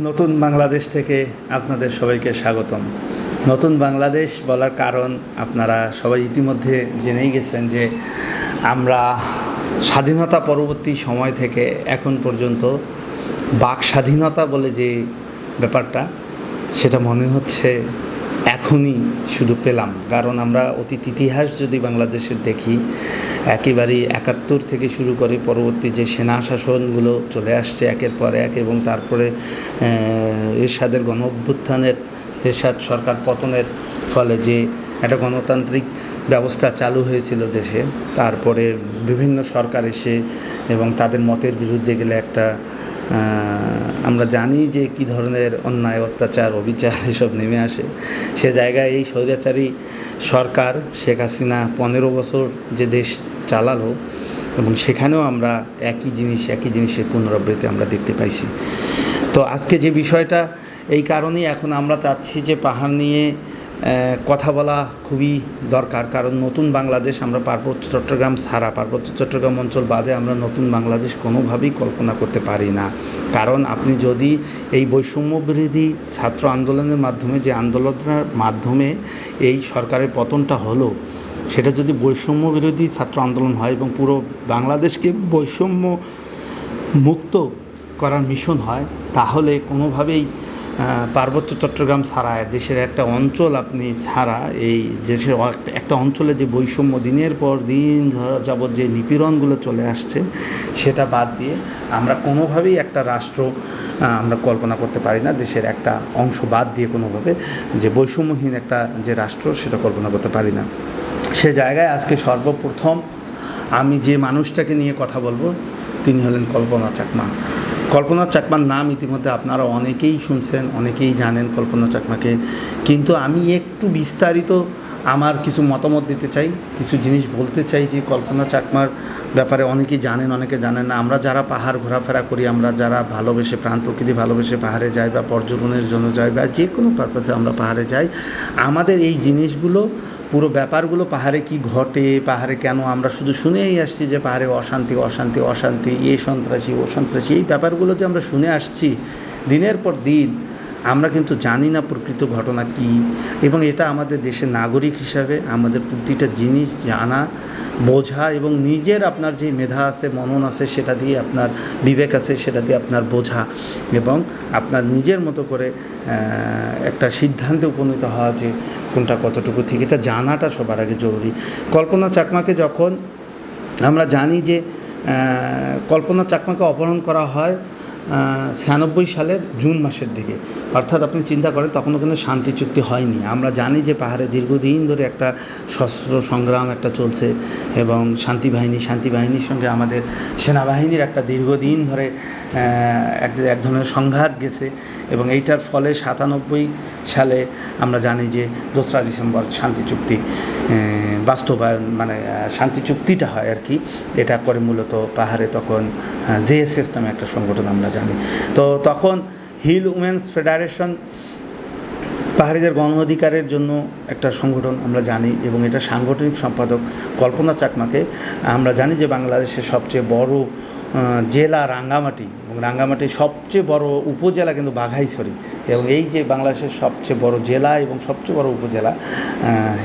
নতুন বাংলাদেশ থেকে আপনাদের সবাইকে স্বাগতম। নতুন বাংলাদেশ বলার কারণ আপনারা সবাই ইতিমধ্যে জেনেই গেছেন যে আমরা স্বাধীনতা পরবর্তী সময় থেকে এখন পর্যন্ত বাক স্বাধীনতা বলে যে ব্যাপারটা, সেটা মনে হচ্ছে এখনই শুধু পেলাম। কারণ আমরা অতীত ইতিহাস যদি বাংলাদেশের দেখি, একেবারেই একাত্তর থেকে শুরু করে পরবর্তী যে সেনা শাসনগুলো চলে আসছে একের পর এক এবং তারপরে এরশাদের গণ অভ্যুত্থানের, এরশাদ সরকার পতনের ফলে যে একটা গণতান্ত্রিক ব্যবস্থা চালু হয়েছিল দেশে, তারপরে বিভিন্ন সরকার এসে এবং তাদের মতের বিরুদ্ধে গেলে একটা আমরা জানি যে কি ধরনের অন্যায়, অত্যাচার, অবিচার এসব নেমে আসে। সে জায়গায় এই স্বৈরাচারী সরকার শেখ হাসিনা পনেরো বছর যে দেশ চালালো এবং সেখানেও আমরা একই জিনিস, একই জিনিসের পুনরাবৃত্তি আমরা দেখতে পাইছি। তো আজকে যে বিষয়টা, এই কারণেই এখন আমরা চাচ্ছি যে পাহাড় নিয়ে কথা বলা খুবই দরকার, কারণ নতুন বাংলাদেশ আমরা পার্বত্য চট্টগ্রাম ছাড়া, পার্বত্য চট্টগ্রাম অঞ্চল বাদে আমরা নতুন বাংলাদেশ কোনোভাবেই কল্পনা করতে পারি না। কারণ আপনি যদি এই বৈষম্য বিরোধী ছাত্র আন্দোলনের মাধ্যমে, যে আন্দোলনের মাধ্যমে এই সরকারের পতনটা হলো, সেটা যদি বৈষম্য বিরোধী ছাত্র আন্দোলন হয় এবং পুরো বাংলাদেশকে বৈষম্য মুক্ত করার মিশন হয়, তাহলে কোনোভাবেই পার্বত্য চট্টগ্রাম ছাড়া দেশের একটা অঞ্চল আপনি ছাড়া এই দেশের একটা অঞ্চলে যে বৈষম্য দিনের পর দিন যাবৎ যে নিপীড়নগুলো চলে আসছে, সেটা বাদ দিয়ে আমরা কোনোভাবেই একটা রাষ্ট্র আমরা কল্পনা করতে পারি না, দেশের একটা অংশ বাদ দিয়ে কোনোভাবে যে বৈষম্যহীন একটা যে রাষ্ট্র, সেটা কল্পনা করতে পারি না। সে জায়গায় আজকে সর্বপ্রথম আমি যে মানুষটাকে নিয়ে কথা বলব, তিনি হলেন কল্পনা চাকমা। কল্পনা চাকমার নাম ইতিমধ্যে আপনারা অনেকেই শুনছেন, অনেকেই জানেন কল্পনা চাকমাকে। কিন্তু আমি একটু বিস্তারিত আমার কিছু মতামত দিতে চাই, কিছু জিনিস বলতে চাই যে কল্পনা চাকমার ব্যাপারে অনেকেই জানেন, অনেকে জানেন না। আমরা যারা পাহাড় ঘোরাফেরা করি, আমরা যারা ভালোবেসে প্রাণ প্রকৃতি ভালোবেসে পাহাড়ে যাই বা পর্যটনের জন্য যাই বা যে কোনো পারপাসে আমরা পাহাড়ে যাই, আমাদের এই জিনিসগুলো, পুরো ব্যাপারগুলো পাহাড়ে কি ঘটে, পাহাড়ে কেন আমরা শুধু শুনেই আসছি যে পাহাড়ে অশান্তি অশান্তি অশান্তি, এ সন্ত্রাসী, ও সন্ত্রাসী, এই ব্যাপারগুলো যে আমরা শুনে আসছি, দিনের পর দিন আমরা কিন্তু জানি না প্রকৃত ঘটনা কি, এবং এটা আমাদের দেশের নাগরিক হিসাবে, আমাদের প্রতিটা জিনিস জানা, বোঝা, এবং নিজের আপনার যে মেধা আছে, মনন আছে, সেটা দিয়ে আপনার বিবেক আছে, সেটা দিয়ে আপনার বোঝা, এবং আপনার নিজের মতো করে একটা সিদ্ধান্তে উপনীত হওয়া যে কোনটা কতটুকু ঠিক, এটা জানাটা সবার আগে জরুরি। কল্পনা চাকমাকে যখন আমরা জানি যে কল্পনা চাকমাকে অপহরণ করা হয় ছিয়ানব্বই সালের জুন মাসের দিকে। অর্থাৎ আপনি চিন্তা করেন, তখনও কিন্তু শান্তি চুক্তি হয়নি। আমরা জানি যে পাহাড়ে দীর্ঘদিন ধরে একটা সশস্ত্র সংগ্রাম একটা চলছে এবং শান্তি বাহিনী, শান্তি বাহিনীর সঙ্গে আমাদের সেনাবাহিনীর একটা দীর্ঘদিন ধরে এক এক ধরনের সংঘাত গেছে এবং এইটার ফলে সাতানব্বই সালে আমরা জানি যে দোসরা ডিসেম্বর শান্তি চুক্তি বাস্তবায়ন মানে শান্তি চুক্তিটা হয় আর কি। এটা করে মূলত পাহাড়ে তখন জেএসএস নামে একটা সংগঠন আমরা জানি। তো তখন হিল উমেন্স ফেডারেশন পাহাড়িদের গণ অধিকারের জন্য একটা সংগঠন আমরা জানি এবং এটা সাংগঠনিক সম্পাদক কল্পনা চাকমাকে আমরা জানি যে বাংলাদেশের সবচেয়ে বড় জেলা রাঙ্গামাটি এবং রাঙ্গামাটির সবচেয়ে বড় উপজেলা কিন্তু বাঘাইছড়ি এবং এই যে বাংলাদেশের সবচেয়ে বড় জেলা এবং সবচেয়ে বড় উপজেলা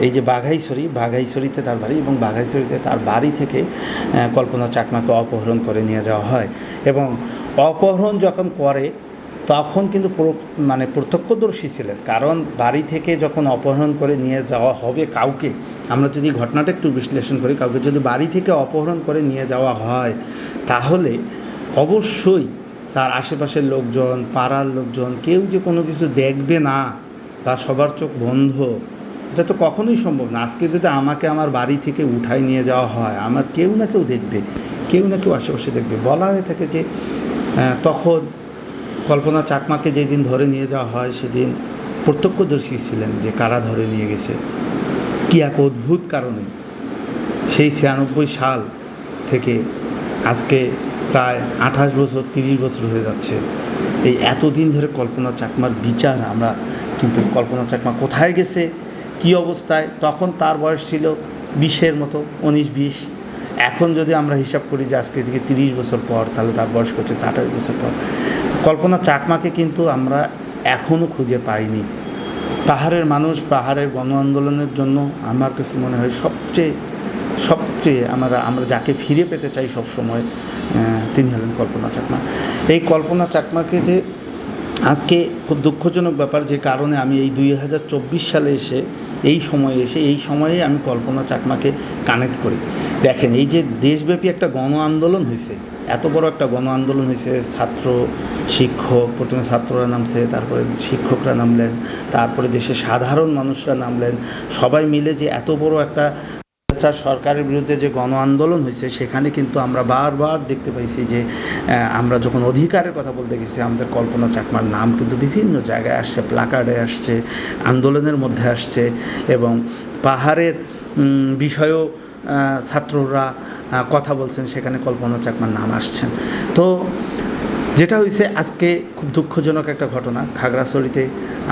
এই যে বাঘাইছড়ি বাঘাইছড়িতে তার বাড়ি এবং বাঘাইছড়িতে তার বাড়ি থেকে কল্পনা চাকমাকে অপহরণ করে নিয়ে যাওয়া হয় এবং অপহরণ যখন করে তখন কিন্তু মানে প্রত্যক্ষদর্শী ছিলেন। কারণ বাড়ি থেকে যখন অপহরণ করে নিয়ে যাওয়া হবে কাউকে, আমরা যদি ঘটনাটা একটু বিশ্লেষণ করি, কাউকে যদি বাড়ি থেকে অপহরণ করে নিয়ে যাওয়া হয়, তাহলে অবশ্যই তার আশেপাশের লোকজন, পাড়ার লোকজন, কেউ যে কোনো কিছু দেখবে না বা সবার চোখ বন্ধ, এটা তো কখনোই সম্ভব না। আজকে যদি আমাকে আমার বাড়ি থেকে উঠাই নিয়ে যাওয়া হয়, আমার কেউ না কেউ দেখবে, কেউ না কেউ আশেপাশে দেখবে। বলা হয়ে থাকে যে তখন কল্পনা চাকমাকে যেদিন ধরে নিয়ে যাওয়া হয়, সেদিন প্রত্যক্ষদর্শী ছিলেন যে কারা ধরে নিয়ে গেছে। কি এক অদ্ভুত কারণে। সেই ছিয়ানব্বই সাল থেকে আজকে প্রায় আঠাশ বছর, তিরিশ বছর হয়ে যাচ্ছে। এই এতদিন ধরে কল্পনা চাকমার বিচার, আমরা কিন্তু কল্পনা চাকমা কোথায় গেছে, কি অবস্থায়, তখন তার বয়স ছিল বিশের মতো, উনিশ, বিশ। এখন যদি আমরা হিসাব করি যে আজকে থেকে তিরিশ বছর পর, তাহলে তার বয়স করছে আঠাশ বছর পর। তো কল্পনা চাকমাকে কিন্তু আমরা এখনও খুঁজে পাইনি। পাহাড়ের মানুষ, পাহাড়ের গণ আন্দোলনের জন্য আমার কাছে মনে হয় সবচেয়ে সবচেয়ে আমরা আমরা যাকে ফিরে পেতে চাই সবসময় তিনি হলেন কল্পনা চাকমা। এই কল্পনা চাকমাকে যে আজকে খুব দুঃখজনক ব্যাপার যে কারণে আমি এই দুই হাজার চব্বিশ সালে এসে এই সময়ে এসে এই সময়ে আমি কল্পনা চাকমাকে কানেক্ট করি। দেখেন, এই যে দেশব্যাপী একটা গণ আন্দোলন হয়েছে, এত বড় একটা গণ আন্দোলন হয়েছে, ছাত্র, শিক্ষক, প্রথমে ছাত্ররা নামছে, তারপরে শিক্ষকরা নামলেন, তারপরে দেশের সাধারণ মানুষরা নামলেন, সবাই মিলে যে এত বড় একটা স্বৈরাচার সরকারের বিরুদ্ধে যে গণ আন্দোলন হয়েছে, সেখানে কিন্তু আমরা বারবার দেখতে পাইছি যে আমরা যখন অধিকারের কথা বলতে গেছি, আমাদের কল্পনা চাকমার নাম কিন্তু বিভিন্ন জায়গায় আসছে প্লাকার্ডে আসছে, আন্দোলনের মধ্যে আসছে এবং পাহাড়ের বিষয়েও ছাত্ররা কথা বলছেন, সেখানে কল্পনা চাকমার নাম আসছেন। তো যেটা হয়েছে আজকে খুব দুঃখজনক একটা ঘটনা। খাগড়াছড়িতে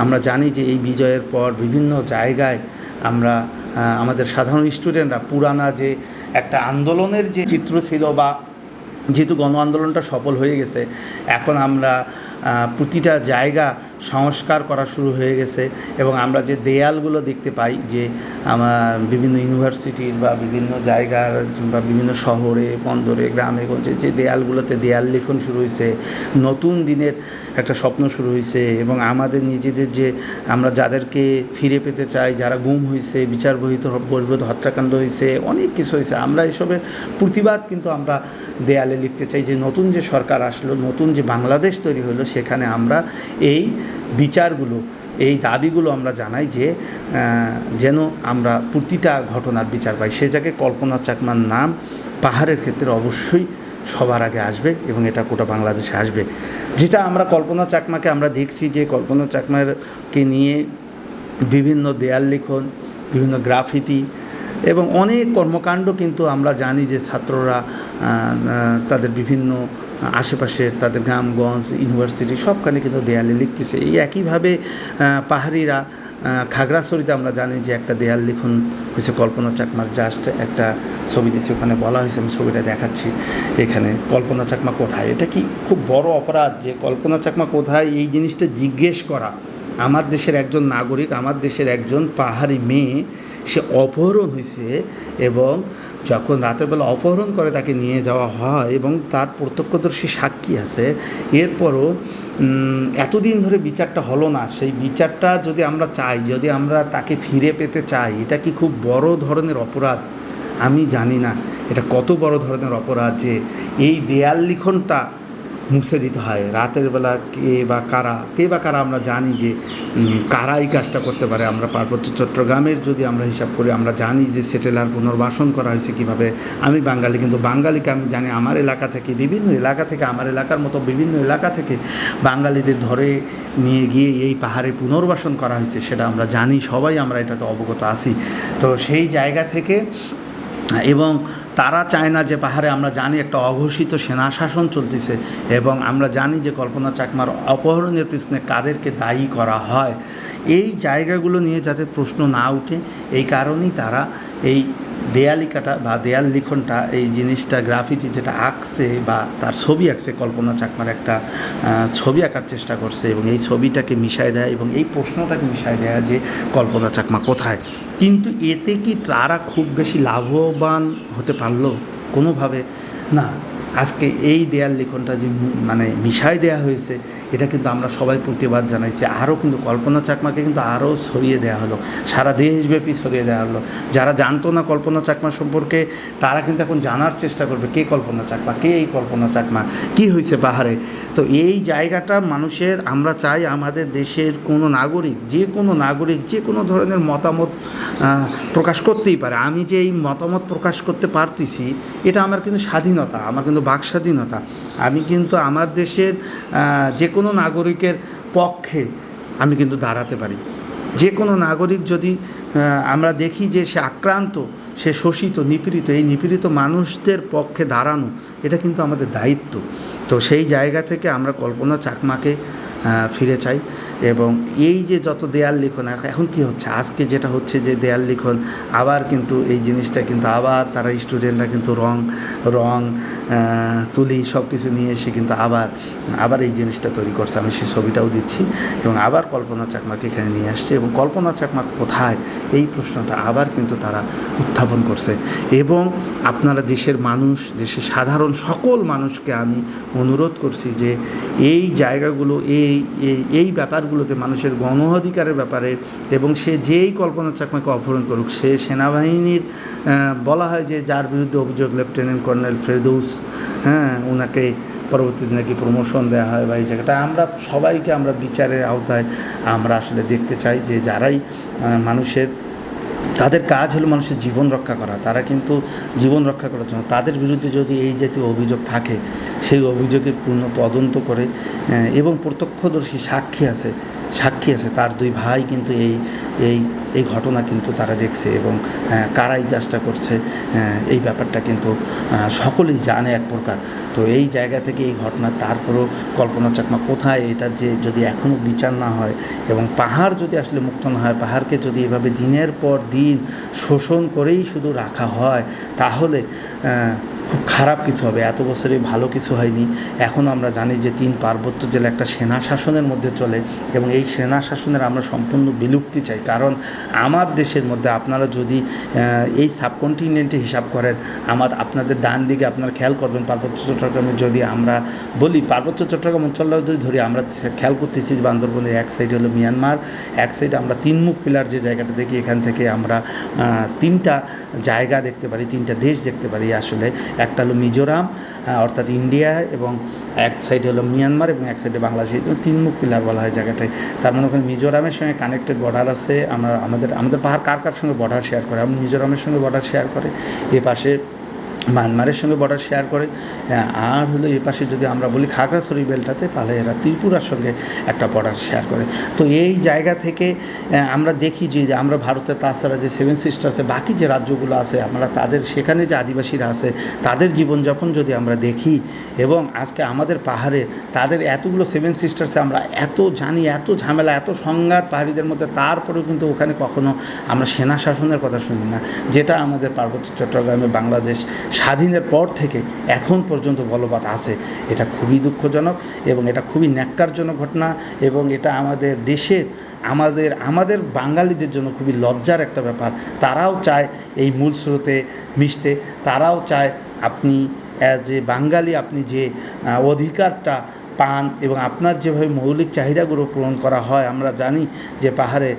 আমরা জানি যে এই বিজয়ের পর বিভিন্ন জায়গায় আমরা আমাদের সাধারণ স্টুডেন্টরা পুরানা যে একটা আন্দোলনের যে চিত্র ছিল বা যেহেতু গণ আন্দোলনটা সফল হয়ে গেছে, এখন আমরা প্রতিটা জায়গা সংস্কার করা শুরু হয়ে গেছে এবং আমরা যে দেয়ালগুলো দেখতে পাই যে আমার বিভিন্ন ইউনিভার্সিটির বা বিভিন্ন জায়গার বা বিভিন্ন শহরে, বন্দরে, গ্রামে, গঞ্জে যে দেয়ালগুলোতে দেয়াল লিখন শুরু হয়েছে, নতুন দিনের একটা স্বপ্ন শুরু হয়েছে এবং আমাদের নিজেদের যে আমরা যাদেরকে ফিরে পেতে চাই, যারা গুম হয়েছে, বিচার বহিত, বহির্ভূত, হত্যাকাণ্ড হয়েছে, অনেক কিছু হয়েছে, আমরা এসবের প্রতিবাদ কিন্তু আমরা দেয়ালে লিখতে চাই যে নতুন যে সরকার আসলো, নতুন যে বাংলাদেশ তৈরি হলো, সেখানে আমরা এই বিচারগুলো, এই দাবিগুলো আমরা জানাই যে যেন আমরা প্রতিটা ঘটনার বিচার পাই। সে জায়গায় কল্পনা চাকমার নাম পাহাড়ের ক্ষেত্রে অবশ্যই সবার আগে আসবে এবং এটা গোটা বাংলাদেশে আসবে। যেটা আমরা কল্পনা চাকমাকে আমরা দেখছি যে, কল্পনা চাকমাকে নিয়ে বিভিন্ন দেয়াল লিখন, বিভিন্ন গ্রাফিতি এবং অনেক কর্মকাণ্ড কিন্তু আমরা জানি যে ছাত্ররা তাদের বিভিন্ন আশেপাশের তাদের গ্রামগঞ্জ ইউনিভার্সিটি সবখানে কিন্তু দেয়ালে লিখতেছে। এই একইভাবে পাহাড়িরা খাগড়াছড়িতে আমরা জানি যে একটা দেয়াল লিখন হয়েছে, কল্পনা চাকমার জাস্ট একটা ছবি দিচ্ছে ওখানে বলা হয়েছে, আমি ছবিটা দেখাচ্ছি এখানে, কল্পনা চাকমা কোথায়? এটা কি খুব বড় অপরাধ যে কল্পনা চাকমা কোথায় এই জিনিসটা জিজ্ঞেস করা? আমার দেশের একজন নাগরিক, আমার দেশের একজন পাহাড়ি মেয়ে, সে অপহরণ হয়েছে এবং যখন রাতের বেলা অপহরণ করে তাকে নিয়ে যাওয়া হয় এবং তার প্রত্যক্ষদর্শী সাক্ষী আছে, এরপরও এতদিন ধরে বিচারটা হলো না। সেই বিচারটা যদি আমরা চাই, যদি আমরা তাকে ফিরে পেতে চাই, এটা কি খুব বড় ধরনের অপরাধ? আমি জানি না। এটা কত বড় ধরনের অপরাধ যে এই দেয়াল লিখনটা মুছে দিতে হয়। রাতের বেলা কে বা কারা, কে বা কারা আমরা জানি যে কারা এই কাজটা করতে পারে। আমরা পার্বত্য চট্টগ্রামের যদি আমরা হিসাব করি, আমরা জানি যে সেটেলার পুনর্বাসন করা হয়েছে কীভাবে। আমি বাঙালি, কিন্তু বাঙালিকে আমি জানি আমার এলাকা থেকে, বিভিন্ন এলাকা থেকে, আমার এলাকার মতো বিভিন্ন এলাকা থেকে বাঙালিদের ধরে নিয়ে গিয়ে এই পাহাড়ে পুনর্বাসন করা হয়েছে, সেটা আমরা জানি। সবাই আমরা এটাতে অবগত আছি। তো সেই জায়গা থেকে এবং তারা চায় না যে পাহাড়ে আমরা জানি একটা অঘোষিত সেনা শাসন চলতেছে এবং আমরা জানি যে কল্পনা চাকমার অপহরণের পিছনে কাদেরকে দায়ী করা হয়। এই জায়গাগুলো নিয়ে যাতে প্রশ্ন না উঠে, এই কারণেই তারা এই দেয়ালিকাটা বা দেয়াল লিখনটা, এই জিনিসটা, গ্রাফিতি যেটা আঁকছে বা তার ছবি আঁকছে, কল্পনা চাকমার একটা ছবি আঁকার চেষ্টা করছে এবং এই ছবিটাকে মিশায় দেয় এবং এই প্রশ্নটাকে মিশায় দেয় যে কল্পনা চাকমা কোথায়? কিন্তু এতে কি তারা খুব বেশি লাভবান হতে পারল? কোনোভাবে না। আজকে এই দেয়াল লিখনটা যে মানে মিশাই দেওয়া হয়েছে, এটা কিন্তু আমরা সবাই প্রতিবাদ জানাইছি। আরও কিন্তু কল্পনা চাকমাকে কিন্তু আরও ছড়িয়ে দেওয়া হলো। সারা দেশব্যাপী ছড়িয়ে দেওয়া হলো। যারা জানতো না কল্পনা চাকমা সম্পর্কে, তারা কিন্তু এখন জানার চেষ্টা করবে, কে কল্পনা চাকমা, কে এই কল্পনা চাকমা, কি হয়েছে পাহাড়ে তো এই জায়গাটা মানুষের, আমরা চাই আমাদের দেশের কোনো নাগরিক, যে কোনো নাগরিক, যে কোনো ধরনের মতামত প্রকাশ করতেই পারে। আমি যে এই মতামত প্রকাশ করতে পারতেছি, এটা আমার কিন্তু স্বাধীনতা, আমার কিন্তু বাক স্বাধীনতা আমি কিন্তু আমার দেশের যে কোনো নাগরিকের পক্ষে আমি কিন্তু দাঁড়াতে পারি। যে কোনো নাগরিক যদি আমরা দেখি যে সে আক্রান্ত, সে শোষিত, নিপীড়িত, এই নিপীড়িত মানুষদের পক্ষে দাঁড়ানো, এটা কিন্তু আমাদের দায়িত্ব। তো সেই জায়গা থেকে আমরা কল্পনা চাকমাকে ফিরে চাই। এবং এই যে যত দেয়াল লিখন, এখন- কি হচ্ছে? আজকে যেটা হচ্ছে যে দেয়াল লিখন, আবার কিন্তু এই জিনিসটা কিন্তু আবার তারা স্টুডেন্টরা কিন্তু রং রং তুলি সব কিছু নিয়ে এসে কিন্তু আবার আবার এই জিনিসটা তৈরি করছে। আমি সেই ছবিটাও দিচ্ছি এবং আবার কল্পনা চাকমাকে এখানে নিয়ে আসছে এবং কল্পনা চাকমা কোথায়? এই প্রশ্নটা আবার কিন্তু তারা উত্থাপন করছে। এবং আপনারা দেশের মানুষ, দেশের সাধারণ সকল মানুষকে আমি অনুরোধ করছি যে এই জায়গাগুলো, এই, এই- এই ব্যাপারগুলোতে মানুষের গণ অধিকারের ব্যাপারে এবং সে যেই কল্পনা চাকমাকে অপহরণ করুক, সে সেনাবাহিনীর বলা হয় যে যার বিরুদ্ধে অভিযোগ লেফটেন্যান্ট কর্নেল ফেরদৌস হ্যাঁ ওনাকে পরবর্তীতে নাকি প্রমোশন দেওয়া হয় বা এই জায়গাটা, আমরা সবাইকে আমরা বিচারের আওতায় আমরা আসলে দেখতে চাই যে যারাই মানুষের তাদের কাজ হলো মানুষের জীবন রক্ষা করা। তারা কিন্তু জীবন রক্ষা করার জন্য তাদের বিরুদ্ধে যদি এই জাতীয় অভিযোগ থাকে, সেই অভিযোগের পূর্ণ তদন্ত করে এবং প্রত্যক্ষদর্শী সাক্ষী আছে সাক্ষী আছে তার দুই ভাই কিন্তু এই এই এই ঘটনা কিন্তু তারা দেখছে এবং আহ, কারা এই কাজটা করছে এই ব্যাপারটা কিন্তু সকলেই জানে এক প্রকার। তো এই জায়গা থেকে এই ঘটনা তারপরও কল্পনা চাকমা কোথায় এটার যে যদি এখনও বিচার না হয় এবং পাহাড় যদি আসলে মুক্ত না হয় পাহাড়কে যদি এভাবে দিনের পর দিন শোষণ করেই শুধু রাখা হয় তাহলে খারাপ কিছু হবে। এত বছরে ভালো কিছু হয়নি। এখন আমরা জানি যে তিন পার্বত্য জেলা একটা সেনা শাসনের মধ্যে চলে এবং এই সেনা শাসনের আমরা সম্পূর্ণ বিলুপ্তি চাই। কারণ আমার দেশের মধ্যে আপনারা যদি এই সাবকন্টিনেন্টে হিসাব করেন, আমার, আপনাদের ডান দিকে আপনারা খেয়াল করবেন পার্বত্য চট্টগ্রামে যদি আমরা বলি, পার্বত্য চট্টগ্রাম অঞ্চলটাও যদি ধরি, আমরা খেয়াল করতেছি বান্দরবনের এক সাইড হলো মিয়ানমার, এক সাইড আমরা তিনমুখ পিলার যে জায়গাটা দেখি, এখান থেকে আমরা তিনটা জায়গা দেখতে পারি, তিনটা দেশ দেখতে পারি আসলে। একটা হলো মিজোরাম অর্থাৎ ইন্ডিয়া এবং এক সাইডে হলো মিয়ানমার এবং এক সাইডে বাংলাদেশ। এই জন্য তিনমুখ পিলার বলা হয় জায়গাটায়। তার মানে ওখানে মিজোরামের সঙ্গে কানেক্টেড বর্ডার আছে। আমরা, আমাদের আমাদের পাহাড় কার কার সঙ্গে বর্ডার শেয়ার করে? আমরা মিজোরামের সঙ্গে বর্ডার শেয়ার করে। এ পাশে মায়ানমারের সঙ্গে বর্ডার শেয়ার করে। আর হলো এ পাশে যদি আমরা বলি খাগড়াছড়ি বেলটাতে, তাহলে এরা ত্রিপুরার সঙ্গে একটা বর্ডার শেয়ার করে। তো এই জায়গা থেকে আমরা দেখি যে আমরা ভারতের, তাছাড়া যে সেভেন সিস্টার্সে বাকি যে রাজ্যগুলো আছে, আমরা তাদের, সেখানে যে আদিবাসীরা আছে, তাদের জীবনযাপন যদি আমরা দেখি, এবং আজকে আমাদের পাহাড়ে তাদের এতগুলো সেভেন সিস্টার্সে আমরা এত জানি, এত ঝামেলা, এত সংঘাত পাহাড়িদের মধ্যে, তারপরেও কিন্তু ওখানে কখনো আমরা সেনা শাসনের কথা শুনি না, যেটা আমাদের পার্বত্য চট্টগ্রামে বাংলাদেশ স্বাধীনের পর থেকে এখন পর্যন্ত বলবৎ আছে। এটা খুবই দুঃখজনক এবং এটা খুবই ন্যাক্কারজনক ঘটনা এবং এটা আমাদের দেশের, আমাদের আমাদের বাঙালিদের জন্য খুবই লজ্জার একটা ব্যাপার। তারাও চায় এই মূল স্রোতে মিশতে, তারাও চায় আপনি, অ্যাজ এ বাঙালি আপনি যে অধিকারটা পান এবং আপনার যেভাবে মৌলিক চাহিদাগুলো পূরণ করা হয়, আমরা জানি যে পাহাড়ে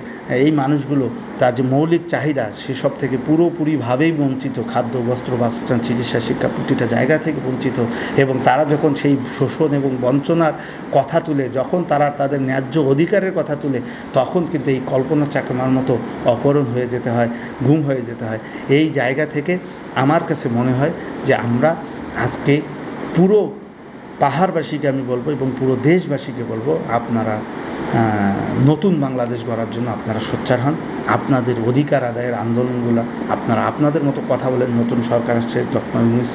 এই মানুষগুলো তার যে মৌলিক চাহিদা সেসব থেকে পুরোপুরিভাবেই বঞ্চিত। খাদ্য, বস্ত্র, বাসস্থান, চিকিৎসা, শিক্ষা প্রতিটা জায়গা থেকে বঞ্চিত এবং তারা যখন সেই শোষণ এবং বঞ্চনার কথা তুলে, যখন তারা তাদের ন্যায্য অধিকারের কথা তুলে, তখন কিন্তু এই কল্পনা চাকমার মতো অপহরণ হয়ে যেতে হয়, গুম হয়ে যেতে হয়। এই জায়গা থেকে আমার কাছে মনে হয় যে আমরা আজকে পুরো পাহাড়বাসীকে আমি বলব এবং পুরো দেশবাসীকে বলব আপনারা নতুন বাংলাদেশ গড়ার জন্য আপনারা সোচ্চার হন। আপনাদের অধিকার আদায়ের আন্দোলনগুলো আপনারা আপনাদের মতো কথা বলেন। নতুন সরকার আসছে, ডক্টর ইউনুস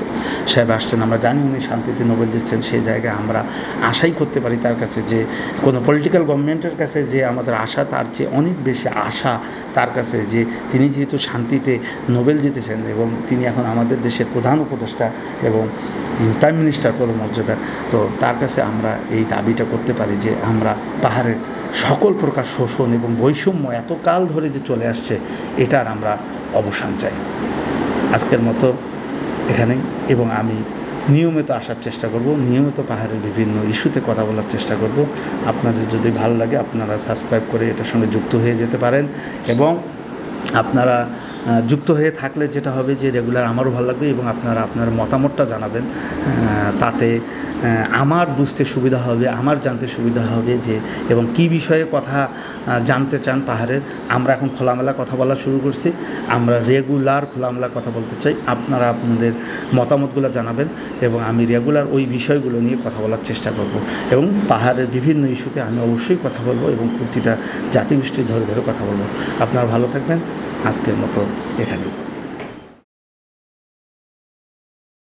সাহেব আসছেন, আমরা জানি উনি শান্তিতে নোবেল দিচ্ছেন, সেই জায়গায় আমরা আশাই করতে পারি তার কাছে যে, কোনো পলিটিক্যাল গভর্নমেন্টের কাছে যে আমাদের আশা, তার চেয়ে অনেক বেশি আশা তার কাছে যে, তিনি যেহেতু শান্তিতে নোবেল জিতেছেন এবং তিনি এখন আমাদের দেশের প্রধান উপদেষ্টা এবং প্রাইম মিনিস্টার পদমর্যাদার, তো তার কাছে আমরা এই দাবিটা করতে পারি যে, আমরা পাহাড়ের সকল প্রকার শোষণ এবং বৈষম্য এত কাল ধরে যে চলে আসছে, এটার আমরা অবসান চাই। আজকের মতো এখানেই এবং আমি নিয়মিত আসার চেষ্টা করব, নিয়মিত পাহাড়ের বিভিন্ন ইস্যুতে কথা বলার চেষ্টা করব। আপনাদের যদি ভালো লাগে, আপনারা সাবস্ক্রাইব করে এটার সঙ্গে যুক্ত হয়ে যেতে পারেন এবং আপনারা যুক্ত হয়ে থাকলে যেটা হবে যে রেগুলার আমারও ভালো লাগবে এবং আপনারা আপনার মতামতটা জানাবেন। তাতে আমার বুঝতে সুবিধা হবে, আমার জানতে সুবিধা হবে যে, এবং কি বিষয়ে কথা জানতে চান পাহাড়ের আমরা এখন খোলামেলা কথা বলা শুরু করছি। আমরা রেগুলার খোলামেলা কথা বলতে চাই। আপনারা আপনাদের মতামতগুলো জানাবেন এবং আমি রেগুলার ওই বিষয়গুলো নিয়ে কথা বলার চেষ্টা করব। এবং পাহাড়ের বিভিন্ন ইস্যুতে আমি অবশ্যই কথা বলব এবং প্রতিটা জাতিগোষ্ঠী ধরে ধরে কথা বলব। আপনারা ভালো থাকবেন। আজকের মতো এখানেই